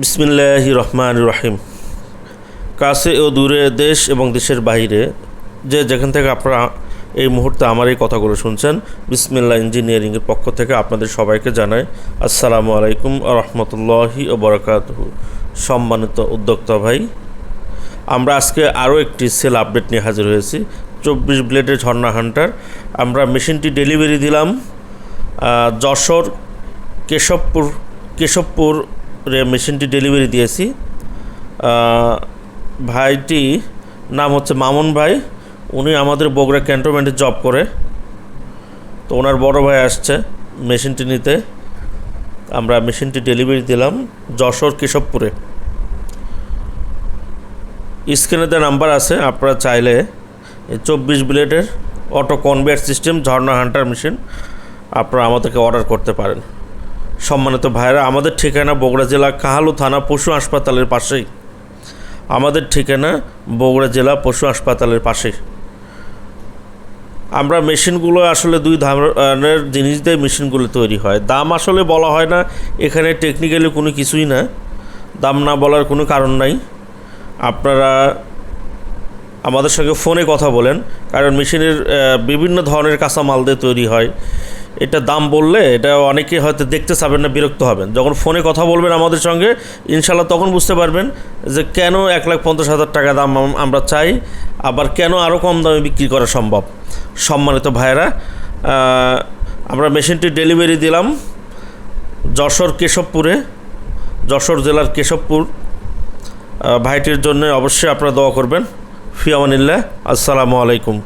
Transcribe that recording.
বিসমিল্লাহ রহমান রহিম কাছে ও দূরে দেশ এবং দেশের বাইরে যে যেখান থেকে আপনারা এই মুহূর্তে আমার এই কথাগুলো শুনছেন বিসমিল্লা ইঞ্জিনিয়ারিংয়ের পক্ষ থেকে আপনাদের সবাইকে জানাই আসসালামু আলাইকুম রহমতুল্লাহি ও বরকাতহু। সম্মানিত উদ্যোক্তা ভাই, আমরা আজকে আরও একটি সেল আপডেট নিয়ে হাজির হয়েছি। চব্বিশ ব্লেডের ঝর্ণা হান্টার। আমরা মেশিনটি ডেলিভারি দিলাম যশোর কেশবপুর কেশবপুরে মেশিনটি ডেলিভারি দিয়েছি। ভাইটি নাম হচ্ছে মামুন ভাই। উনি আমাদের বগুড়া ক্যান্টনমেন্টে জব করে। তো ওনার বড় ভাই আসছে মেশিনটি নিতে। আমরা মেশিনটি ডেলিভারি দিলাম যশোর কেশবপুরে স্ক্রিনে দেওয়া নাম্বার আছে, আপনারা চাইলে চব্বিশ ব্লেডের auto conveyor system Jharna hunter machine আপনারা আমাদেরকে অর্ডার করতে পারেন। সম্মানিত ভাইরা আমাদের ঠিকানা বগুড়া জেলা কাহালু থানা পশু হাসপাতালের পাশেই। আমাদের ঠিকানা বগুড়া জেলা পশু হাসপাতালের পাশে আমরা মেশিনগুলো আসলে দুই ধরনের জিনিস দিয়ে মেশিনগুলো তৈরি হয়। দাম আসলে বলা হয় না, এখানে টেকনিক্যালি কোনো কিছুই না। দাম না বলার কোনো কারণ নাই। আপনারা আমাদের সঙ্গে ফোনে কথা বলেন, কারণ মেশিনের বিভিন্ন ধরনের কাঁচামাল দিয়ে তৈরি হয়। এটা দাম বললে এটা অনেকে হয়তো দেখতে চাবেন না, বিরক্ত হবেন। যখন ফোনে কথা বলবেন আমাদের সঙ্গে ইনশাল্লাহ তখন বুঝতে পারবেন যে কেন এক লাখ পঞ্চাশ হাজার টাকা দাম আমরা চাই, আবার কেন আরও কম দামে বিক্রি করা সম্ভব। সম্মানিত ভাইয়েরা আমরা মেশিনটি ডেলিভারি দিলাম যশোর কেশবপুরে, যশোর জেলার কেশবপুর। ভাইটির জন্য অবশ্যই আপনারা দোয়া করবেন। ফিয়ামানিল্লাহ, আসসালামু আলাইকুম।